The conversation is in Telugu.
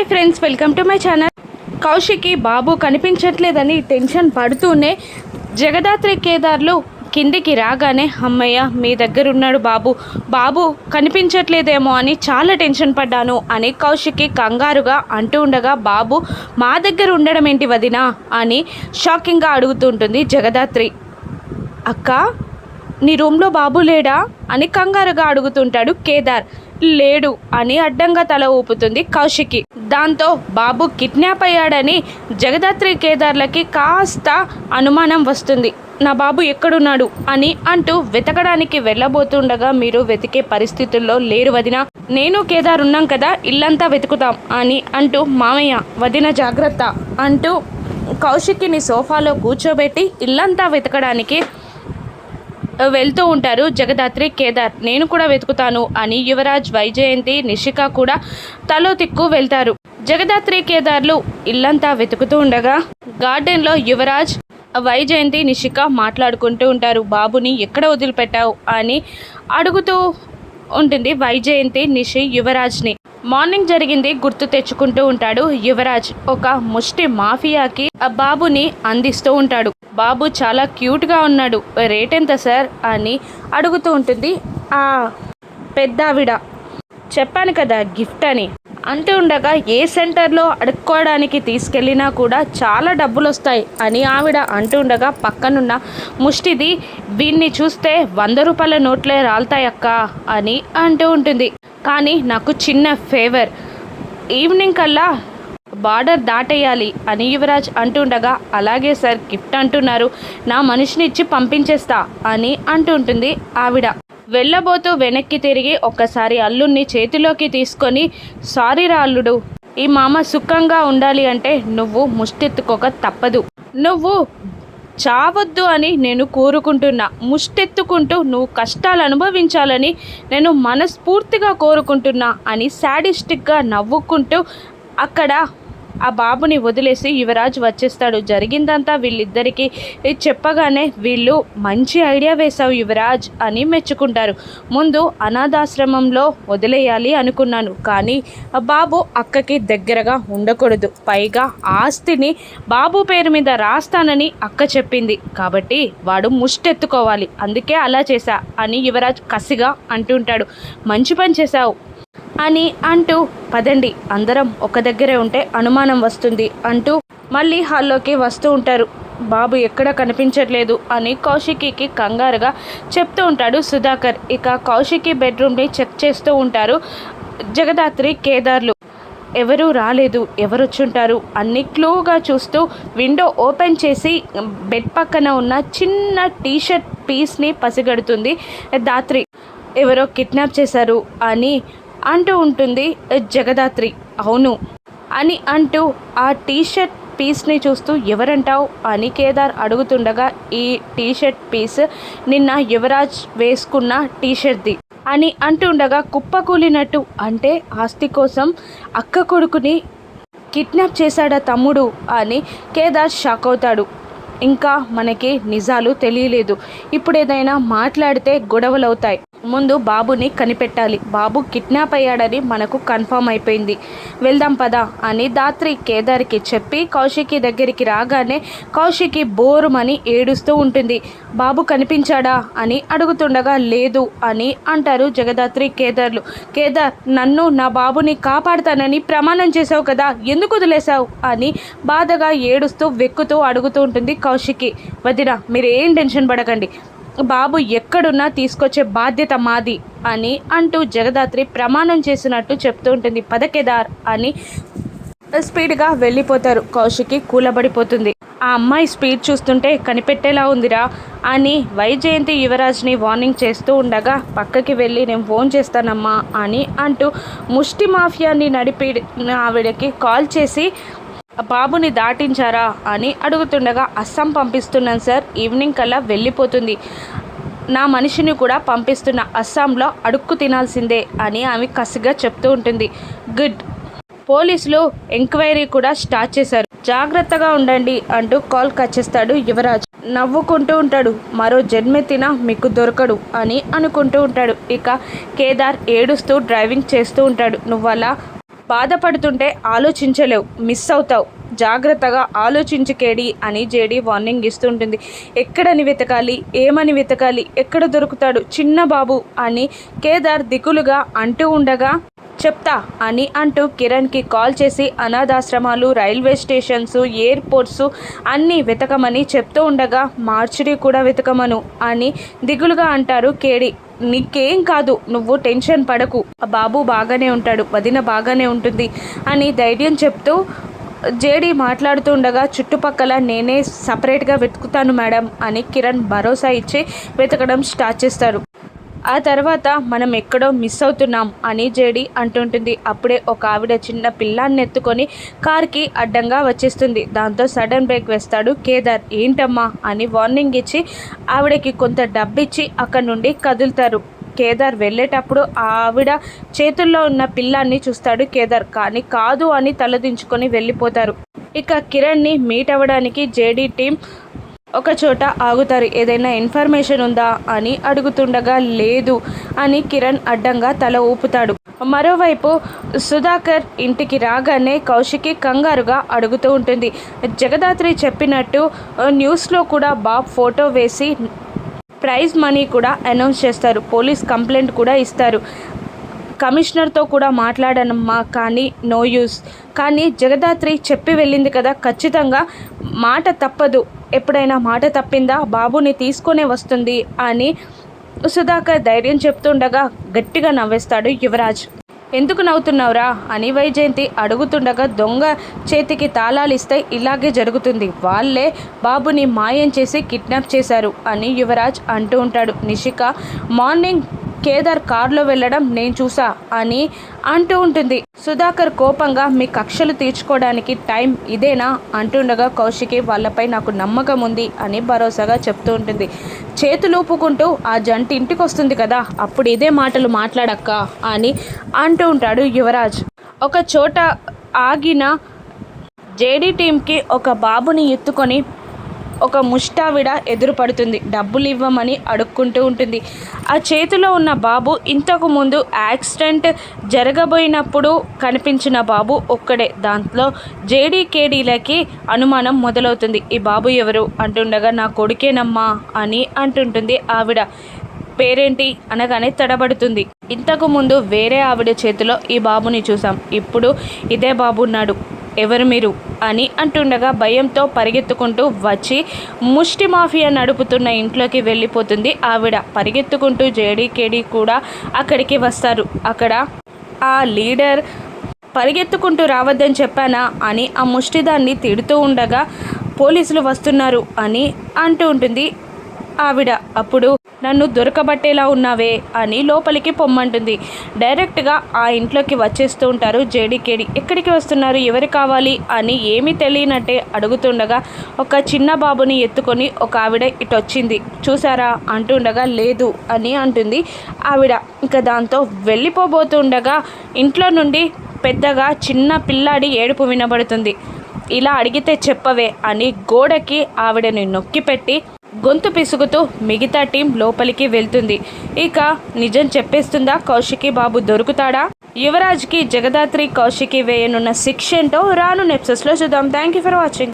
Hi friends welcome to my channel. Kaushiki బాబు కనిపించట్లేదని టెన్షన్ పడుతూనే జగదాత్రి కేదార్లు కిందికి రాగానే అమ్మయ్య మీ దగ్గర ఉన్నాడు బాబు. బాబు కనిపించట్లేదేమో అని చాలా టెన్షన్ పడ్డాను అని కౌశికి కంగారుగా అంటూ ఉండగా బాబు మా దగ్గర ఉండడం ఏంటి వదినా? అని షాకింగ్గా అడుగుతుంటుంది జగదాత్రి. అక్క నీ రూమ్లో బాబు లేడా? అని కంగారుగా అడుగుతుంటాడు కేదార్. లేడు అని అడ్డంగా తల ఊపుతుంది కౌశికి. దాంతో బాబు కిడ్నాప్ అయ్యాడని జగదాత్రి కేదార్లకి కాస్త అనుమానం వస్తుంది. నా బాబు ఎక్కడున్నాడు అని అంటూ వెతకడానికి వెళ్ళబోతుండగా మీరు వెతికే పరిస్థితుల్లో లేరు వదిన. నేను కేదార్ ఉన్నాం కదా ఇల్లంతా వెతుకుతాం అని అంటూ మామయ్య వదిన జాగ్రత్త అంటూ కౌశికిని సోఫాలో కూర్చోబెట్టి ఇల్లంతా వెతకడానికి వెళ్తూ ఉంటారు. జగదాత్రి కేదార్ నేను కూడా వెతుకుతాను అని యువరాజ్ వైజయంతి నిషిక కూడా తలో తిక్కు వెళ్తారు. జగదాత్రి కేదార్లు ఇల్లంతా వెతుకుతూ ఉండగా గార్డెన్లో యువరాజ్ వైజయంతి నిషిక మాట్లాడుకుంటూ ఉంటారు. బాబుని ఎక్కడ వదిలిపెట్టావు? అని అడుగుతూ ఉంటుంది వైజయంతి నిషి యువరాజ్ని. మార్నింగ్ జరిగింది గుర్తు తెచ్చుకుంటూ ఉంటాడు యువరాజ్. ఒక ముష్టి మాఫియాకి ఆ బాబుని అందిస్తూ ఉంటాడు. బాబు చాలా క్యూట్గా ఉన్నాడు. రేట్ ఎంత సార్? అని అడుగుతూ ఉంటుంది ఆ పెద్దావిడ. చెప్పాను కదా గిఫ్ట్ అని. అంటూ ఉండగా ఏ సెంటర్లో అడుక్కోవడానికి తీసుకెళ్ళినా కూడా చాలా డబ్బులు వస్తాయి అని ఆవిడ అంటూ ఉండగా పక్కనున్న ముష్టిది వీన్ని చూస్తే వంద రూపాయల నోట్లే రాలుతాయక్క అని అంటూ ఉంటుంది. కానీ నాకు చిన్న ఫేవర్ ఈవినింగ్ కల్లా బార్డర్ దాటేయాలి అని యువరాజ్ అంటుండగా అలాగే సార్ గిఫ్ట్ అంటున్నారు. నా మనిషిని ఇచ్చి పంపించేస్తా అని అంటుంటుంది ఆవిడ. వెళ్ళబోతూ వెనక్కి తిరిగి ఒక్కసారి అల్లుణ్ణి చేతిలోకి తీసుకొని సారీరా అల్లుడు ఈ మామ సుఖంగా ఉండాలి అంటే నువ్వు ముష్టెత్తుకోక తప్పదు. నువ్వు చావద్దు అని నేను కోరుకుంటున్నా. ముష్టెత్తుకుంటూ నువ్వు కష్టాలు అనుభవించాలని నేను మనస్ఫూర్తిగా కోరుకుంటున్నా అని శాడిస్టిక్గా నవ్వుకుంటూ అక్కడ ఆ బాబుని వదిలేసి యువరాజ్ వచ్చేస్తాడు. జరిగిందంతా వీళ్ళిద్దరికీ చెప్పగానే వీళ్ళు మంచి ఐడియా వేశావు యువరాజ్ అని మెచ్చుకుంటారు. ముందు అనాథాశ్రమంలో వదిలేయాలి అనుకున్నాను కానీ బాబు అక్కకి దగ్గరగా ఉండకూడదు. పైగా ఆస్తిని బాబు పేరు మీద రాస్తానని అక్క చెప్పింది. కాబట్టి వాడు ముష్టెత్తుకోవాలి. అందుకే అలా చేశా అని యువరాజ్ కసిగా అంటుంటాడు. మంచి పని చేశావు అని అంటూ పదండి అందరం ఒక దగ్గరే ఉంటే అనుమానం వస్తుంది అంటూ మళ్ళీ హాల్లోకి వస్తూ ఉంటారు. బాబు ఎక్కడ కనిపించట్లేదు అని కౌశికీకి కంగారుగా చెప్తూ ఉంటాడు సుధాకర్. ఇక కౌశికి బెడ్రూమ్ని చెక్ చేస్తూ ఉంటారు జగదాత్రి కేదార్లు. ఎవరు రాలేదు ఎవరు వచ్చుంటారు అన్ని క్లూగా చూస్తూ విండో ఓపెన్ చేసి బెడ్ పక్కన ఉన్న చిన్న టీషర్ట్ పీస్ని పసిగడుతుంది దాత్రి. ఎవరో కిడ్నాప్ చేశారు అని అంటూ ఉంటుంది జగదాత్రి అవును అని అంటూ ఆ టీషర్ట్ పీస్ని చూస్తూ ఎవరంటావు? అని కేదార్ అడుగుతుండగా ఈ టీషర్ట్ పీస్ నిన్న యువరాజ్ వేసుకున్న టీషర్ట్ది అని అంటుండగా కుప్పకూలినట్టు అంటే ఆస్తి కోసం అక్క కొడుకుని కిడ్నాప్ చేశాడా తమ్ముడు? అని కేదార్ షాక్ అవుతాడు. ఇంకా మనకి నిజాలు తెలియలేదు. ఇప్పుడు ఏదైనా మాట్లాడితే గొడవలు అవుతాయి ముందు బాబుని కనిపెట్టాలి. బాబు కిడ్నాప్ అయ్యాడని మనకు కన్ఫర్మ్ అయిపోయింది. వెళ్దాం పదా అని దాత్రి కేదార్కి చెప్పి కౌశికి దగ్గరికి రాగానే కౌశికి బోరుమని ఏడుస్తూ ఉంటుంది. బాబు కనిపించాడా అని అడుగుతుండగా లేదు అని అంటారు జగదాత్రి కేదార్లు. కేదార్ నన్ను నా బాబుని కాపాడుతానని ప్రమాణం చేసావు కదా ఎందుకు వదిలేశావు అని బాధగా ఏడుస్తూ వెక్కుతూ అడుగుతూ ఉంటుంది కౌశికి. వదిన మీరు ఏం టెన్షన్ పడకండి. బాబు ఎక్కడున్నా తీసుకొచ్చే బాధ్యత మాది అని అంటూ జగదాత్రి ప్రమాణం చేసినట్టు చెప్తూ ఉంటుంది. పదకేదార్ అని స్పీడ్గా వెళ్ళిపోతారు. కౌశికి కూలబడిపోతుంది. ఆ అమ్మాయి స్పీడ్ చూస్తుంటే కనిపెట్టేలా ఉందిరా అని వైజయంతి యువరాజ్ని వార్నింగ్ చేస్తూ ఉండగా పక్కకి వెళ్ళి నేను ఫోన్ చేస్తానమ్మా అని అంటూ ముష్టి మాఫియాని నడిపి ఆవిడకి కాల్ చేసి బాబుని దాటించారా అని అడుగుతుండగా అస్సాం పంపిస్తున్నాను సార్ ఈవినింగ్ కల్లా వెళ్ళిపోతుంది. నా మనిషిని కూడా పంపిస్తున్న అస్సాంలో అడుక్కు తినాల్సిందే అని ఆమె కసిగా చెప్తూ ఉంటుంది. గుడ్. పోలీసులు ఎంక్వైరీ కూడా స్టార్ట్ చేశారు. జాగ్రత్తగా ఉండండి అంటూ కాల్ కట్ చేస్తాడు యువరాజ్. నవ్వుకుంటూ ఉంటాడు. మరో జన్మెత్తిన మీకు దొరకడు అని అనుకుంటూ ఉంటాడు. ఇక కేదార్ ఏడుస్తూ డ్రైవింగ్ చేస్తూ ఉంటాడు. నువ్వలా బాధపడుతుంటే ఆలోచించలేవు మిస్ అవుతావు. జాగ్రత్తగా ఆలోచించకేడి అని జేడి వార్నింగ్ ఇస్తుంటుంది. ఎక్కడని వెతకాలి ఏమని వెతకాలి ఎక్కడ దొరుకుతాడు చిన్న బాబు అని కేదార్ దిగులుగా అంటూ ఉండగా చెప్తా అని అంటూ కిరణ్కి కాల్ చేసి అనాథాశ్రమాలు రైల్వే స్టేషన్స్ ఎయిర్పోర్ట్స్ అన్నీ వెతకమని చెప్తూ ఉండగా మార్చిడి కూడా వెతకమను అని దిగులుగా అంటారు కేడి. నీకేం కాదు నువ్వు టెన్షన్ పడకు. ఆ బాబు బాగానే ఉంటాడు వదిన బాగానే ఉంటుంది అని ధైర్యం చెప్తూ జేడీ మాట్లాడుతూ ఉండగా చుట్టుపక్కల నేనే సపరేట్గా వెతుకుతాను మేడం అని కిరణ్ భరోసా ఇచ్చి వెతకడం స్టార్ట్ చేస్తారు. ఆ తర్వాత మనం ఎక్కడో మిస్ అవుతున్నాం అని జేడి అంటుంటుంది. అప్పుడే ఒక ఆవిడ చిన్న పిల్లాన్ని ఎత్తుకొని కార్కి అడ్డంగా వచ్చేస్తుంది. దాంతో సడన్ బ్రేక్ వేస్తాడు. కేదార్ ఏంటమ్మా? అని వార్నింగ్ ఇచ్చి ఆవిడకి కొంత డబ్బిచ్చి అక్కడ నుండి కదులుతారు. కేదార్ వెళ్ళేటప్పుడు ఆవిడ చేతుల్లో ఉన్న పిల్లాన్ని చూస్తాడు కేదార్. కానీ కాదు అని తలదించుకొని వెళ్ళిపోతారు. ఇక కిరణ్ని మీట్ అవ్వడానికి జేడీ టీం ఒక చోట ఆగుతారు. ఏదైనా ఇన్ఫర్మేషన్ ఉందా అని అడుగుతుండగా లేదు అని కిరణ్ అడ్డంగా తల ఊపుతాడు. మరోవైపు సుధాకర్ ఇంటికి రాగానే కౌశికి కంగారుగా అడుగుతూ ఉంటుంది. జగదాత్రి చెప్పినట్టు న్యూస్లో కూడా బాబ్ ఫోటో వేసి ప్రైజ్ మనీ కూడా అనౌన్స్ చేస్తారు. పోలీస్ కంప్లైంట్ కూడా ఇస్తారు. కమిషనర్తో కూడా మాట్లాడనమ్మా కానీ నో యూస్. కానీ జగదాత్రి చెప్పి వెళ్ళింది కదా ఖచ్చితంగా మాట తప్పదు ఎప్పుడైనా మాట తప్పిందా? బాబుని తీసుకొనే వస్తుంది అని సుధాకర్ ధైర్యం చెప్తుండగా గట్టిగా నవ్వేస్తాడు యువరాజ్. ఎందుకు నవ్వుతున్నావురా? అని వైజయంతి అడుగుతుండగా దొంగ చేతికి తాళాలు ఇస్తే ఇలాగే జరుగుతుంది. వాళ్ళే బాబుని మాయం చేసి కిడ్నాప్ చేశారు అని యువరాజ్ అంటూ ఉంటాడు. నిషిక మార్నింగ్ కేదార్ కారులో వెళ్ళడం నేను చూసా అని అంటూ ఉంటుంది. సుధాకర్ కోపంగా మీ కక్షలు తీర్చుకోవడానికి టైం ఇదేనా? అంటుండగా కౌశికి వాళ్ళపై నాకు నమ్మకం ఉంది అని భరోసాగా చెప్తూ ఉంటుంది. చేతులు ఊపుకుంటూ ఆ జంట ఇంటికి వస్తుంది కదా అప్పుడు ఇదే మాటలు మాట్లాడక్క అని అంటూ ఉంటాడు యువరాజ్. ఒక చోట ఆగిన జేడీ టీంకి ఒక బాబుని ఎత్తుకొని ఒక ముష్టావిడ ఎదురుపడుతుంది. డబ్బులు ఇవ్వమని అడుక్కుంటూ ఉంటుంది. ఆ చేతిలో ఉన్న బాబు ఇంతకు ముందు యాక్సిడెంట్ జరగబోయినప్పుడు కనిపించిన బాబు ఒక్కడే. దాంట్లో జేడీకేడీలకి అనుమానం మొదలవుతుంది. ఈ బాబు ఎవరు అంటుండగా నా కొడుకేనమ్మా అని అంటుంటుంది ఆవిడ. పేరేంటి అనగానే తడబడుతుంది. ఇంతకు ముందు వేరే ఆవిడ చేతిలో ఈ బాబుని చూసాం ఇప్పుడు ఇదే బాబు ఉన్నాడు. ఎవరు మీరు అని అంటుండగా భయంతో పరిగెత్తుకుంటూ వచ్చి ముష్టి మాఫియా నడుపుతున్న ఇంట్లోకి వెళ్ళిపోతుంది. ఆవిడ పరిగెత్తుకుంటూ జేడీకేడీ కూడా అక్కడికి వస్తారు. అక్కడ ఆ లీడర్ పరిగెత్తుకుంటూ రావద్దని చెప్పానా అని ఆ ముష్టిదాన్ని తిడుతూ ఉండగా పోలీసులు వస్తున్నారు అని అంటూ ఉంటుంది. ఆవిడ. అప్పుడు నన్ను దొరకబట్టేలా ఉన్నావే అని లోపలికి పొమ్మంటుంది. డైరెక్ట్గా ఆ ఇంట్లోకి వచ్చేస్తూ ఉంటారు జేడీకేడి. ఎక్కడికి వస్తున్నారు? ఎవరు కావాలి? అని ఏమీ తెలియనట్టే అడుగుతుండగా ఒక చిన్న బాబుని ఎత్తుకొని ఒక ఆవిడ ఇటొచ్చింది. చూసారా? అంటుండగా లేదు అని అంటుంది ఆవిడ. ఇంకా దాంతో వెళ్ళిపోబోతుండగా ఇంట్లో నుండి పెద్దగా చిన్న పిల్లాడి ఏడుపు వినబడుతుంది. ఇలా అడిగితే చెప్పవే అని గోడకి ఆవిడని నొక్కిపెట్టి గొంతు పిసుగుతూ మిగతా టీం లోపలికి వెళ్తుంది. ఇక నిజం చెప్పేస్తుందా కౌశికి బాబు దొరుకుతాడా? యువరాజ్కి జగదాత్రి కౌశికి వేయనున్న శిక్ష ఏంటో రాను నెప్సెస్లో చూద్దాం. Thank you for watching